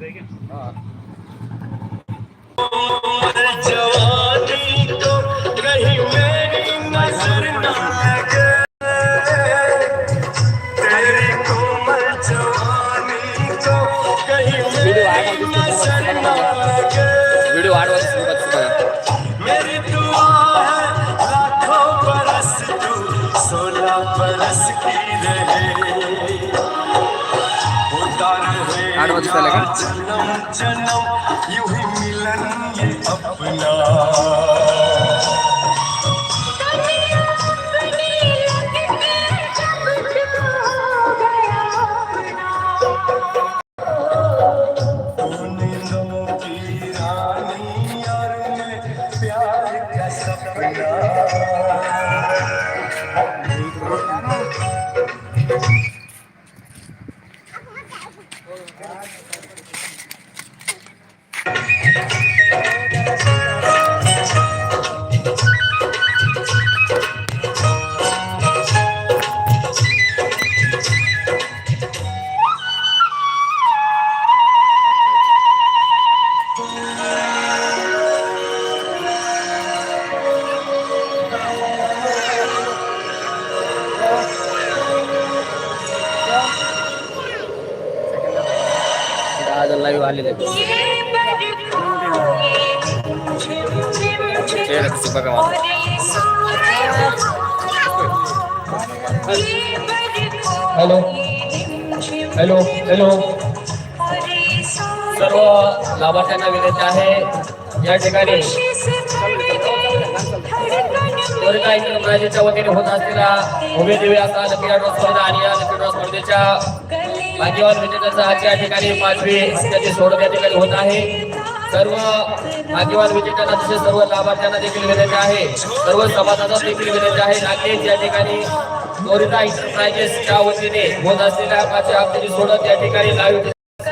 দেখেন रहे hello. Hello hello. सर्व लाभार्थ्यांना विनंती आहे या ठिकाणी वतीने होत असा लकी स्पर्धा आणि या लकी स्पर्धेच्या भाग्यवान विजेत्याचा आज या ठिकाणी पाचवी हप्त्याची सोडत या ठिकाणी होत आहे. सर्व भाग्यवान विजेत्यांना तसेच सर्व लाभार्थ्यांना देखील विनंती आहे. सर्व समाजाला देखील विनंती आहे. नागेश या ठिकाणी गोरिता इंटरप्राइजेसच्या वतीने होत असलेल्या माझ्या हप्त्याची सोडत या ठिकाणी लाईव्ह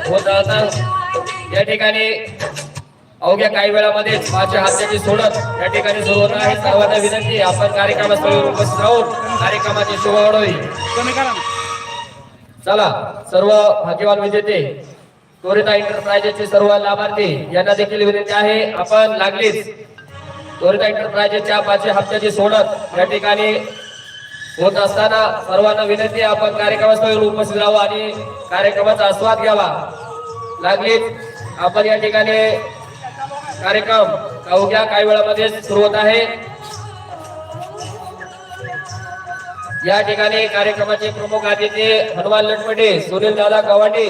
होत असतात या ठिकाणी अवघ्या काही वेळामध्ये माझ्या हाताची सोडत या ठिकाणी सुरू होत आहे. सर्वांना विनंती आपण कार्यक्रमास्थळी उपस्थित राहून कार्यक्रमाची शोभा वाढवी चला सर्व भाग्यवान विजेते त्वरिता एंटरप्राइजेसचे सर्व लाभार्थी यांना देखील विनंती आहे आपण लागलीच. त्वरिता एंटरप्राइजेसच्या पाचशे हप्त्याची सोडत या ठिकाणी होत असताना सर्वांना विनंती आपण कार्यक्रमास्थळी उपस्थित राहावं आणि कार्यक्रमाचा आस्वाद घ्यावा. लागलीच. आपण या ठिकाणी कार्यक्रम अवघ्या हो काही वेळामध्ये सुरू होत आहे. या ठिकाणी कार्यक्रमाचे प्रमुख अतिथी हनुमान लटपटे सुनील दादा कवाटे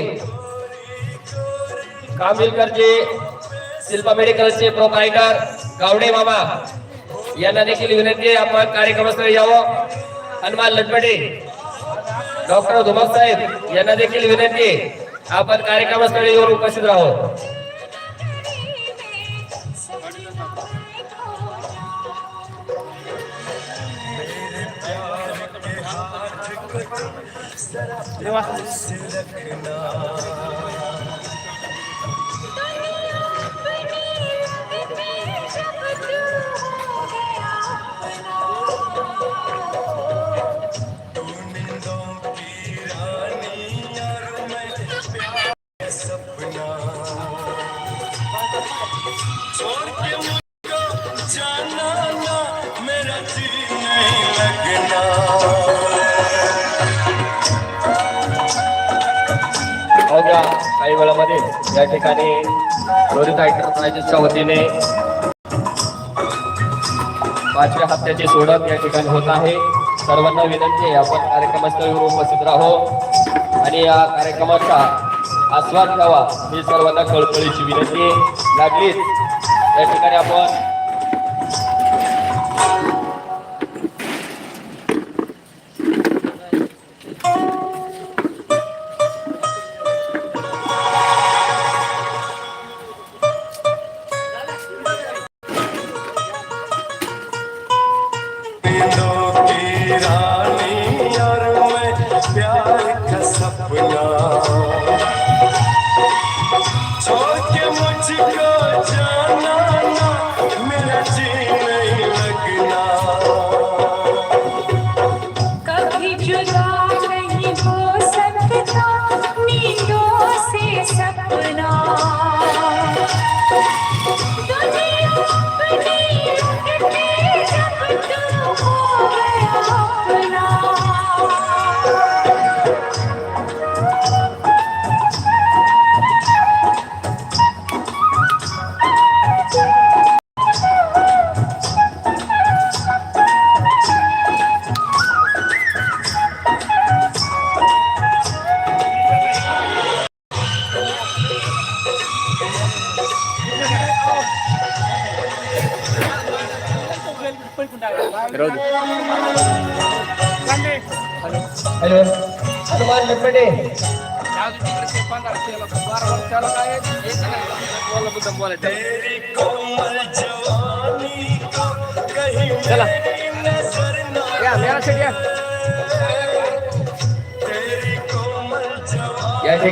कामिलकरचे शिल्पा मेडिकलचे प्रमुख आयकर गावडे मामा यांना देखील विनंती आपण कार्यक्रमास्थळी यावं. हनुमान लटपटे डॉक्टर धुमक साहेब यांना देखील विनंती आपण कार्यक्रमास्थळी येऊन उपस्थित राहो सपना काही वेळामध्ये या ठिकाणी रोहित एंटरप्राइजेसच्या वतीने पाचव्या हप्त्याची सोडत या ठिकाणी होत आहे. सर्वांना विनंती आहे आपण कार्यक्रमास्थळी उपस्थित राहो आणि या कार्यक्रमाचा आस्वाद घ्यावा ही सर्वांना कळकळीची विनंती लागलीच या ठिकाणी आपण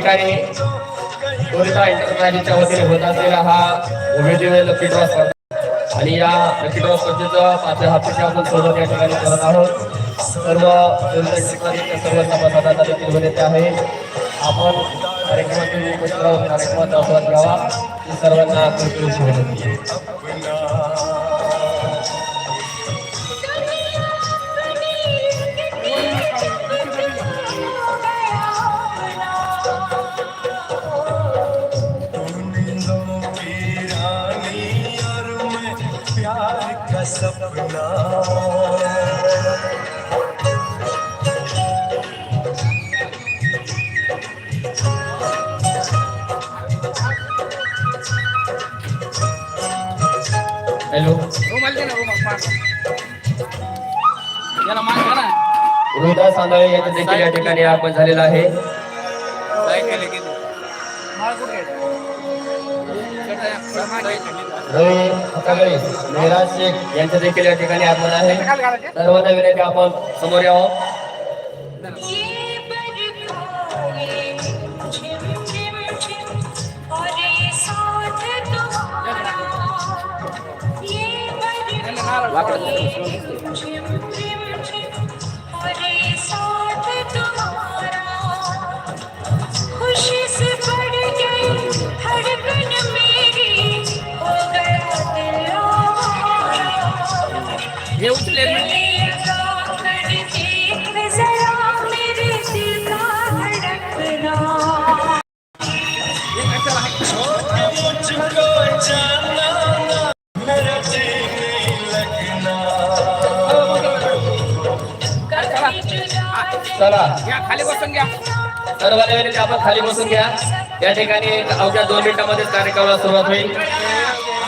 ठिकाणी कोरिता इंटरनॅशनलच्या वतीने होत असलेला हा उमेदवार लकी ड्रॉ स्पर्धा आणि या लकी ड्रॉ स्पर्धेचं पाचव्या हप्त्याचे आपण सोबत या ठिकाणी करत आहोत. सर्व इंटरनॅशनलच्या सर्व सभासदांना देखील विनंती आहे. आपण कार्यक्रमातील उपस्थित राहून कार्यक्रमाचा आस्वाद घ्यावा ही सर्वांना कृती विनंती आहे. हॅलो. रोहिदास सांदाळे यांचं देखील या ठिकाणी आपण झालेला आहे? मेहराज शेख यांचं देखील या ठिकाणी आगमन आहे. सर्वांना विनंती आपण समोर यावं. ये हे उचले ना. कशाला आहे? मुझको जाना ना मेरा जीने लगना चला खाली बसून घ्या सर्वांना विनंती आपण खाली बसून घ्या या ठिकाणी अवघ्या दोन मिनिटांमध्ये कार्यक्रमाला सुरुवात होईल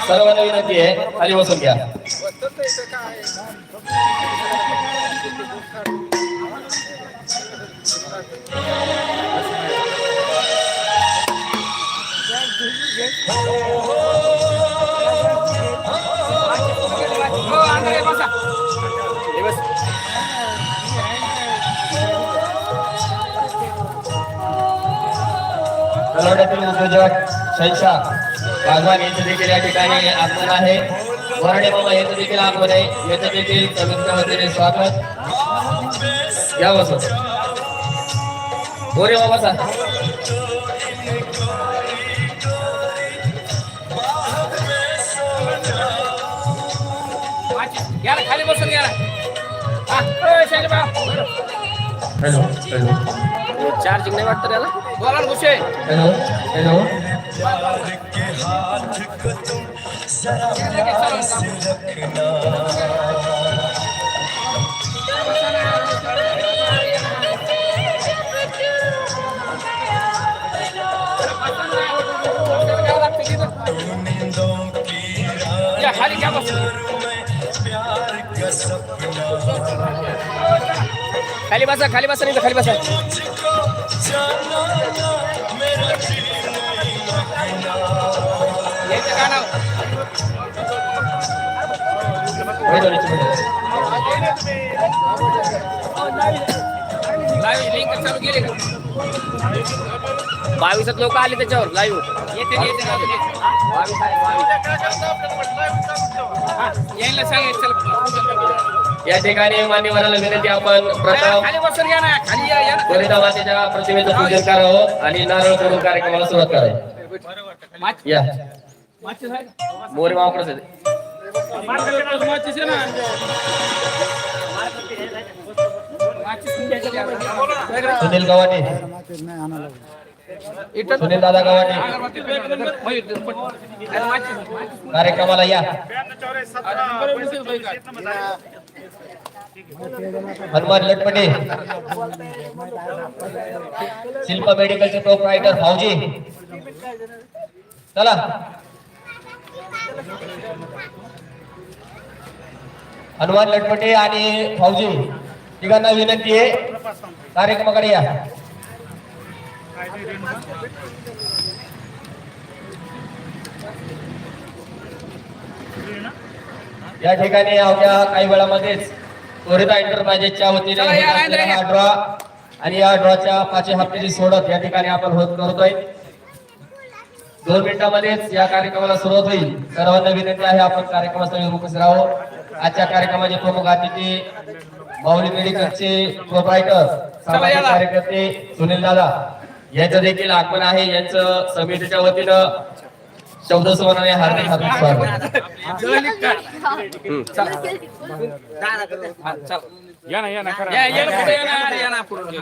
सर्वांना विनंती आहे खाली बसून घ्या हो, तलावड्यातील उद्योजक शैशाह बागवान यांचं देखील या ठिकाणी आगमन आहे. वराडे बाबा यांचं देखील आगमन आहे. याचं देखील समितीच्या वतीने स्वागत. या बस गोरे बाबा सा. हॅलो हॅलो चार्जिंग नाही वाटतं त्याला बोला ना भुसे. हॅलो हॅलो प्यार के हाथ खाली बसा खाली बसा नाही तर खाली बसा। मुझको जाना ना मेरा जीने लगना यायचं गाणं वय दोन्हीची मिनिटं. लाईव्ह लिंक चालू केले का बावीसात लोक आले त्याच्यावर लाईव्ह येते येते बावीस आहे बावीस यायला सांगायचं या ठिकाणी मान्यवराला विनंती आपण मातेच्या प्रतिमेचं पूजन करावं आणि नारळ करून कार्यक्रमाला सुरुवात करावी या? मोरे? सुनील इथं सुनील दादा कार्यक्रमाला या. हनुमान लटपटे. शिल्पा मेडिकलचे प्रोप्रायटर भाऊजी. चला. हनुमान लटपटे आणि भाऊजी. तिघांना विनंती आहे. कार्यक्रमाकडे या. या ठिकाणी अवघ्या काही वेळामध्येच त्वरिता एंटरप्राइजेसच्या वतीने हा ड्रॉ आणि या ड्रॉच्या पाचवी हप्त्याची सोडत या ठिकाणी आपण होत करतोय. दोन मिनिटांमध्येच या कार्यक्रमाला सुरुवात होईल. सर्वांना विनंती आहे आपण कार्यक्रमासाठी उपस्थित राहावं आजच्या कार्यक्रमाचे प्रमुख अतिथी माऊली मेडिकलचे प्रोप्रायटर सामाजिक. कार्यकर्ते सुनील दादा. यांचं देखील आगमन आहे यांचं समितीच्या वतीनं शब्द सोनाने हार्दिक हार्दिक स्वागत जळली काय? चल. या, या ना, पुढे या ना, या ना, पुढे.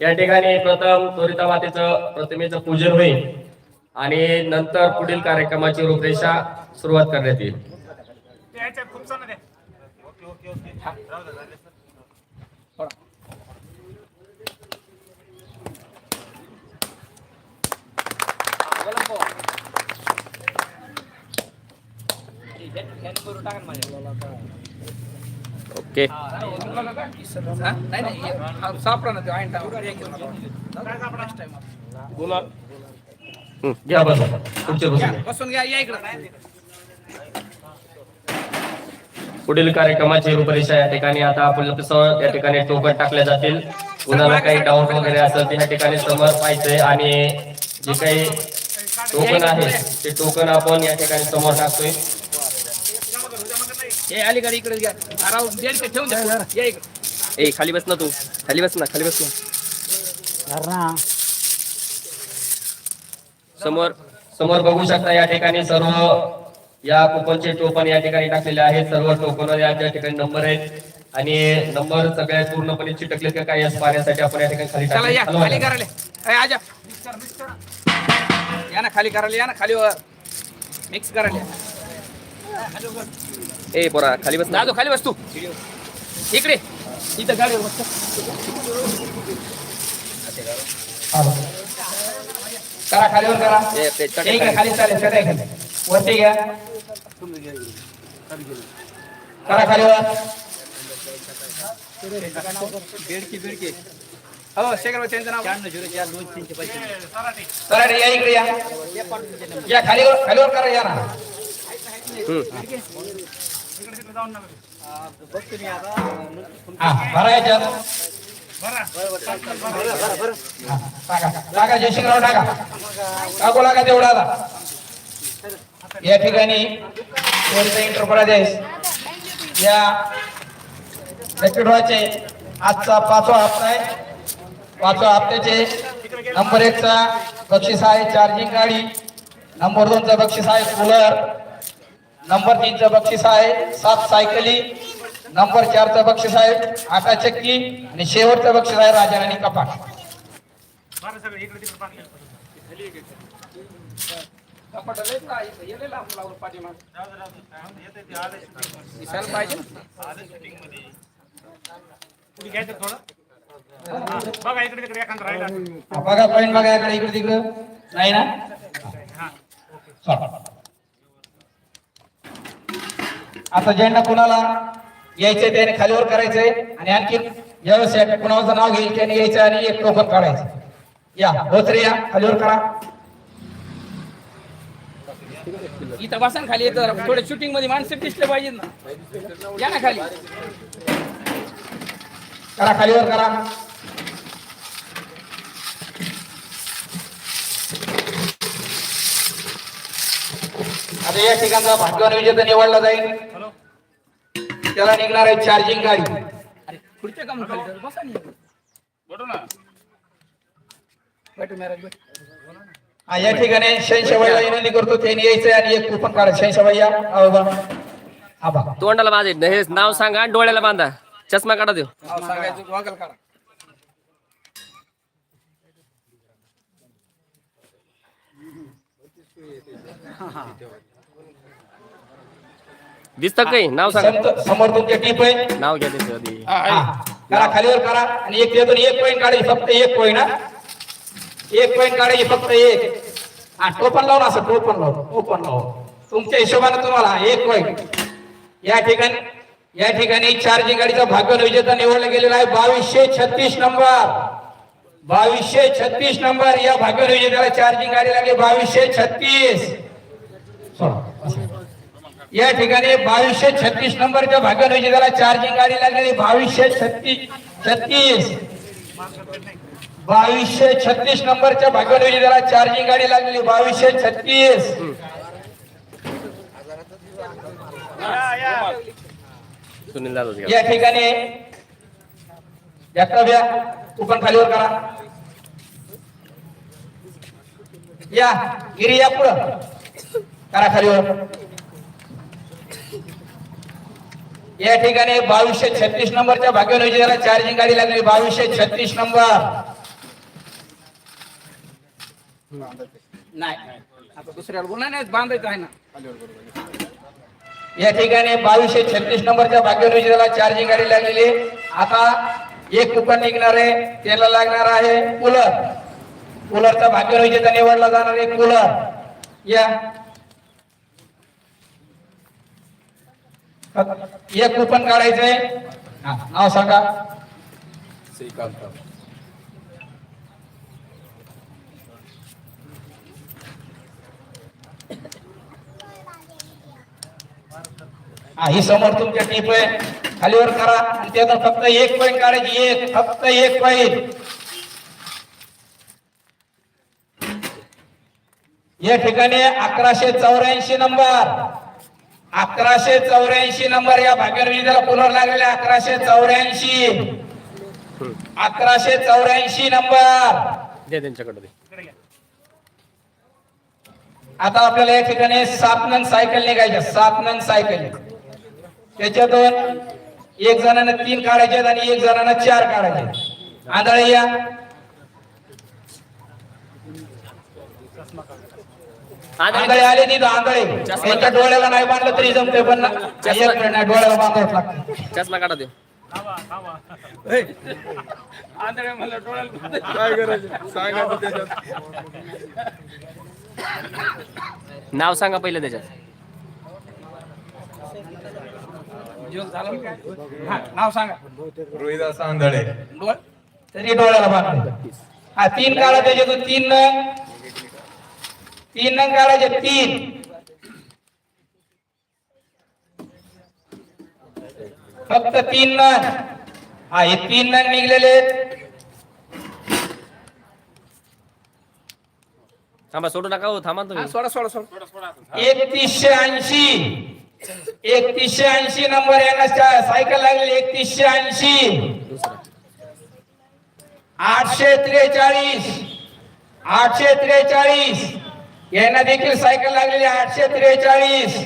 या ठिकाणी प्रथम त्वरिता मातेचं प्रतिमेचं पूजन होईल आणि नंतर पुढील कार्यक्रमाची रूपरेषा सुरुवात करण्यात येईल ओके. बोला घ्या बस. पुढचे बसून घ्या. बसून घ्या या इकडं. पुढील कार्यक्रमाची रूपरेषा या ठिकाणी आता आपण या ठिकाणी टोकन टाकले जातील. कुणाला काही डाऊट वगैरे असेल ते या ठिकाणी समोर पाहिजे आणि जे काही टोकन आहे ते टोकन आपण या ठिकाणी समोर टाकतोय. हे अलीकडे इकडे घ्या. राव दे इकडे ठेवून द्या. या इकडे. ए खाली बस ना तू. खाली बस ना खाली बस ना. समोर समोर बघू शकता या ठिकाणी सर्व या कुपनचे टोकन या ठिकाणी टाकलेले आहेत. सर्व टोकन या त्या ठिकाणी नंबर आहेत. आणि नंबर सगळ्यात पूर्णपणे चिटकले का काय पाहण्यासाठी आपण या ठिकाणी खाली चला या टाकले. खाली. करायला. आजा. या ना खाली करायला या ना खाली मिक्स करायला. ए पोरा खाली बस ना. दादू खाली बस तू. इकडे. इथं गाडीवर बस. करा खालीवर करा. ए, ते चटई ठीक आहे खाली चालेल चटई खाली. वरती घ्या. करा खालीवर हो शेखर भाई, त्यांचं नाव करा रे, या इकडे या. या खालीवर खालीवर करा या ना. हा भरा याच्यात टाका जयशिंगराव टाका टाकू. लागा तेवढा आता. या ठिकाणी त्वरित इंटरप्राइजेस या लकीड्रॉचे आजचा पाचवा हप्ता आहे. पाचव्या हप्त्याचे नंबर एकचा बक्षीस आहे. चार्जिंग गाडी. नंबर दोनचा बक्षीस आहे. कूलर नंबर तीनचं बक्षीस आहे. सात सायकली. नंबर चारचं बक्षीस आहे. आटा चक्की. आणि शेवटचं बक्षीस आहे राजाराणी कपाट. पाहिजे बघा पॉईंट बघा इकडे इकडे तिकडे नाही ना? आता ज्यांना कुणाला यायचंय त्याने खालीवर करायचंय आणि आणखी ज्यावेळेस या कुणाचं नाव घेईल त्याने यायचं आणि एक टोकन काढायचं. या होत या खालीवर करा. इथं बसा खाली येतं थोडे शूटिंगमध्ये माणसं दिसले पाहिजेत ना. या ना खाली. करा खालीवर करा. आता या ठिकाणचा भाग्यवान विजेता निवडला जाईल. त्याला निघणार आहे चार्जिंग गाडी. बसा ना. हा, या ठिकाणी शैनशबाईला विनंती करतो त्यांनी यायचंय आणि एक कुपन काढा. शैनशबाई या. तोंडाला बांधे हे नाव सांगा आणि डोळ्याला बांधा. चष्मा काढा देऊ. नाव सांगायचं गॉगल काढा. दिसत काही? नाव सांगा. संत समोर तुमच्या टीप आहे नाव घ्या त्याचं आधी हा. करा खालीवर करा. आणि एक त्यातून एक पॉईंट काढायची फक्त एक पॉईंट हा. एक पॉईंट काढायची फक्त एक. हा टोपण लावून असं टोपण लावून टोपण लावून. तुमच्या हिशोबाने तुम्हाला एक पॉईंट या ठिकाणी या ठिकाणी चार्जिंग गाडीचा भाग्य विजेता निवडला गेलेला आहे. बावीसशे छत्तीस नंबर. बावीसशे छत्तीस नंबर. या भाग्य विजेत्याला चार्जिंग गाडी लागली. बावीसशे छत्तीस. या ठिकाणी बावीसशे छत्तीस नंबरच्या भाग्य त्याला चार्जिंग गाडी लागलेली बावीसशे छत्तीस छत्तीस. बावीसशे छत्तीस नंबरच्या भाग्य त्याला चार्जिंग गाडी लागलेली बावीसशे छत्तीस. या ठिकाणी यात्रा या तू पण खालीवर करा. या गिरी या पुढं. करा खालीवर. या ठिकाणी बावीसशे छत्तीस नंबरच्या भाग्यविजेला चार्जिंग गाडी लागली. बावीसशे छत्तीस नंबर. नाही. आता दुसऱ्याला नाही बांधायचं आहे ना. या ठिकाणी बावीसशे छत्तीस नंबरच्या भाग्यविजेला चार्जिंग गाडी लागलेली. आता एक कुपन निघणार आहे. त्याला लागणार आहे कूलर कूलरचा भाग्यविजेता निवडला जाणार आहे कूलर या. एक कुपन काढायचंय हा, नाव सांगा. हा ही समोर तुमच्या टीप आहे. खालीवर करा. आणि त्यातून फक्त एक पॉईंट काढायची. एक फक्त एक पॉईंट या ठिकाणी अकराशे चौऱ्याऐंशी नंबर. अकराशे चौऱ्याऐंशी नंबर या भाग्यविजेला पुनर लागलेले अकराशे चौऱ्याऐंशी. अकराशे चौऱ्याऐंशी नंबर. दे त्यांच्याकडे दे. आता आपल्याला या ठिकाणी सात नंग सायकल निघायच्या सात नंग सायकल त्याच्यातून एक जणांना तीन काढायचे आणि एक जणांना चार काढायचे आंधळे या आंधळे आले तिथं आंधळे. त्यांच्या डोळ्याला नाही बांधलं तरी जमते पण ना- एक मिनिट नाही, डोळ्याला बांधावं लागतं. चष्मा काढा देऊ. आंधळे मला डोळ्याला नाव सांगा पहिले त्याच्यात? हा, नाव सांगा. रोहिदास आंधळे. डोळ तरी डोळ्याला बांधलं. हा तीन काढा त्याच्यातून तीन तीन नंग काढायचे तीन. फक्त तीन नंग. हा हे तीन नंग निघलेले. थांबा सोडू नका हो थांबा हा, तुम्ही. सोडा सोडा सोडा. एकतीसशे ऐंशी. एकतीसशे ऐंशी नंबर यांना सायकल लागलेली एकतीसशे ऐंशी. आठशे त्रेचाळीस. आठशे त्रेचाळीस. यांना देखील सायकल लागलेली आठशे त्रेचाळीस.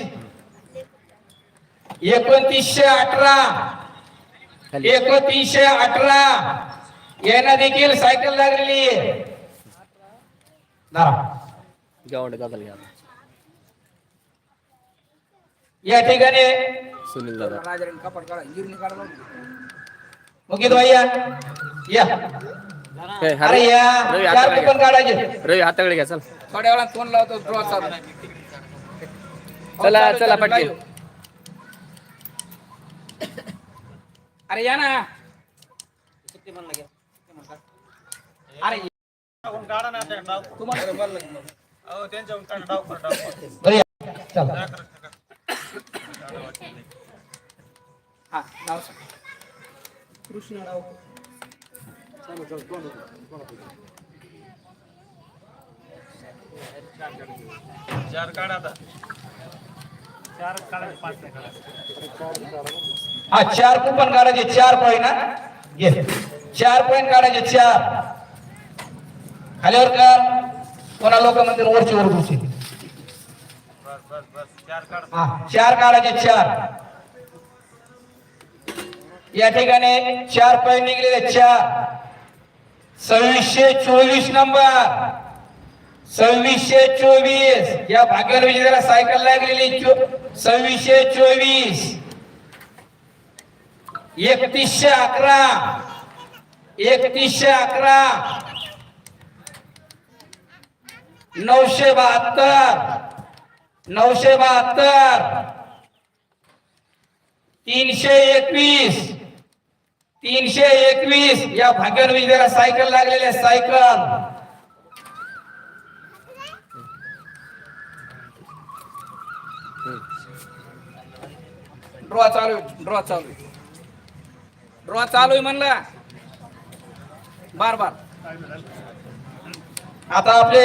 एकोणतीसशे अठरा. एकोणतीसशे अठरा. यांना देखील सायकल लागलेली या ठिकाणी सुनील दादा. मुकित भाई या. अरे. या. घ्या. काढायचे. रवी हाताकडे घ्या चल. थोड्या वेळा तोंड लावतो ड्रॉ चालू चला चालू, चला चालू, पटके live. अरे या ना. अरे तुम्हाला बरं या. चला हा नाव सांग कृष्णराव हा चार कुपन काढायचे चार पॉईंट ना घे. चार पॉईंट काढायचे चार. खालीवर कर. कोणा लोक म्हणतील वरची वर हा चार काढायचे चार. या ठिकाणी चार पॉईंट निघलेले चार. सव्वीसशे चोवीस नंबर सव्वीसशे चोवीस. या भाग्यावर विजेत्याला सायकल लागलेली सव्वीसशे चोवीस. एकतीसशे अकरा. एकतीसशे अकरा. नऊशे बहात्तर. नऊशे बहात्तर. तीनशे एकवीस. तीनशे एकवीस. या भाग्यावर विजेत्याला सायकल लागलेल्या सायकल. ड्रॉ चालू ड्रॉ चालू ड्रॉ चालू आहे म्हणला. बार बार. आता आपले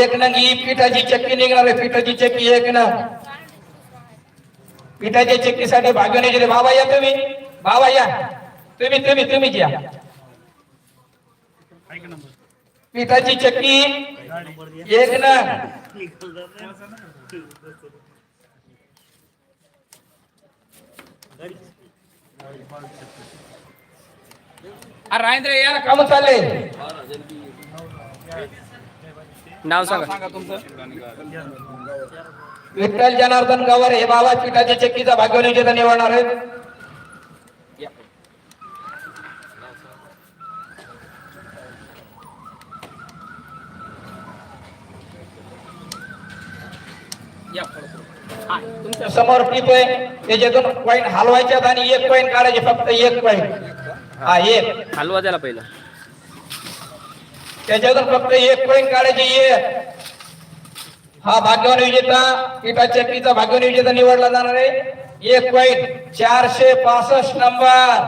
एक नंगी पिठाची चक्की निघणार आहे. पिठाची चक्की एक ना पिठाच्या चक्कीसाठी भाग्यवान गेले. बाबा या तुम्ही. बाबा या. तुम्ही तुम्ही तुम्हीच या. पिठाची चक्की एक ना अरे राजेंद्र या ना काम चालले. नाव सांगा. सांगा तुमचं. विठ्ठल जनार्दन गवर हे बाबा पिठाच्या चक्कीचा भाग्यवान विजेता निवडणार आहेत. समोर टीप आहे त्याच्यातून कॉईन हलवायच्यात आणि एक कॉईन काढायचे फक्त एक कॉईन हा एक. हलवा द्याला पहिला. त्याच्यातून फक्त एक कॉईन काढायची एक. हा भाग्यवान विजेता पिठा चक्कीचा भाग्यवान विजेता निवडला जाणार आहे. एक कॉईन चारशे पासष्ट नंबर.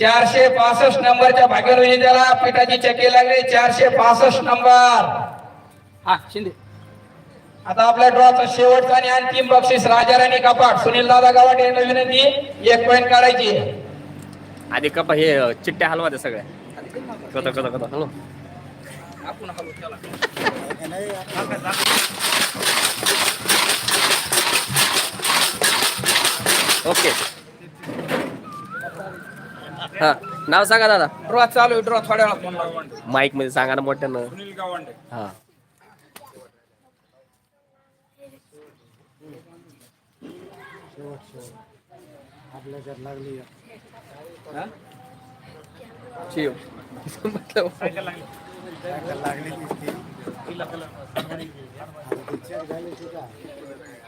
चारशे पासष्ट नंबरच्या भाग्यवान विजेत्याला पिठाची चक्की लागली चारशे पासष्ट नंबर. हा शिंदे. आता आपल्या ड्रॉचा शेवटचा आणि अंतिम बक्षीस राजाराणी कपाट. सुनील दादा गावाट यांना विनंती एक पॉईंट काढायची. आधी कपा हे चिट्ट्या हलवा द्या सगळ्या. कथा कथा कथा हॅलो. आपण ओके. हा नाव सांगा दादा. ड्रॉ चालू ड्रॉ थोड्या वेळा फोन माईकमध्ये सांगा ना मोठ्यानं. सुनील गावंडे. हा. हा? शिव मतलब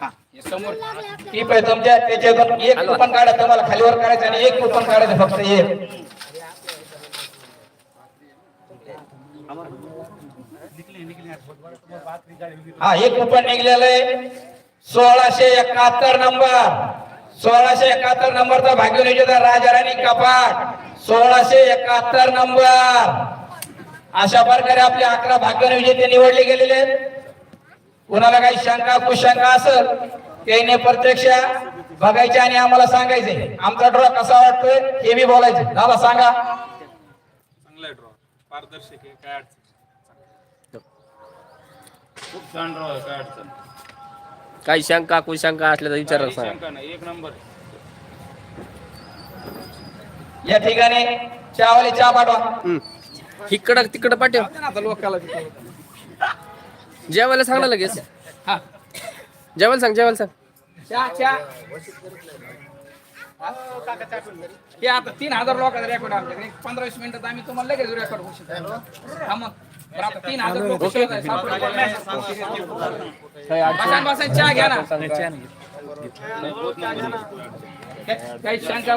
हा समोर टीप आहे तुमच्या त्याच्यातून एक कुपन काढा तुम्हाला खालीवर काढायचं आणि एक कुपन काढायचं फक्त एक हा एक कुपन निघलेलं आहे सोळाशे एकाहत्तर नंबर. सोळाशे एकाहत्तर नंबरचा भाग्यवान विजेता राजाराणी कपाट. सोळाशे एकाहत्तर नंबर. अशा प्रकारे आपले अकरा भाग्यवान विजेते निवडले गेलेले आहेत. कुणाला काही शंका कुशंका असेल त्याने प्रत्यक्ष बघायचे आणि आम्हाला सांगायचे. आमचा ड्रॉ कसा वाटतोय हे बी बोलायचे. दादा सांगा. चांगला ड्रॉ पारदर्शक आहे काय अडचण. खूप छान ड्रॉ आहे काय अडचण. काही शंका कुशंका असल्या तर विचारा सांगा. शंका नाही एक नंबर या ठिकाणी चहावाले चहा पाठवा. हम्म. इकडं तिकडं पाठव. आता लोकाला. जेवायला सांग ना लगेच. हा. जेवायला सांग जेवायला सांग. चहा चहा. हे. आता तीन हजार लोकांचा रेकॉर्ड आमच्याकडे पंधरा वीस मिनिटात आम्ही तुम्हाला लगेच रेकॉर्ड होऊ शकतो. हा मग. तीन हजार लोक शोधायचे. सापडले. बसा बसा चहा घ्या ना. काही शंका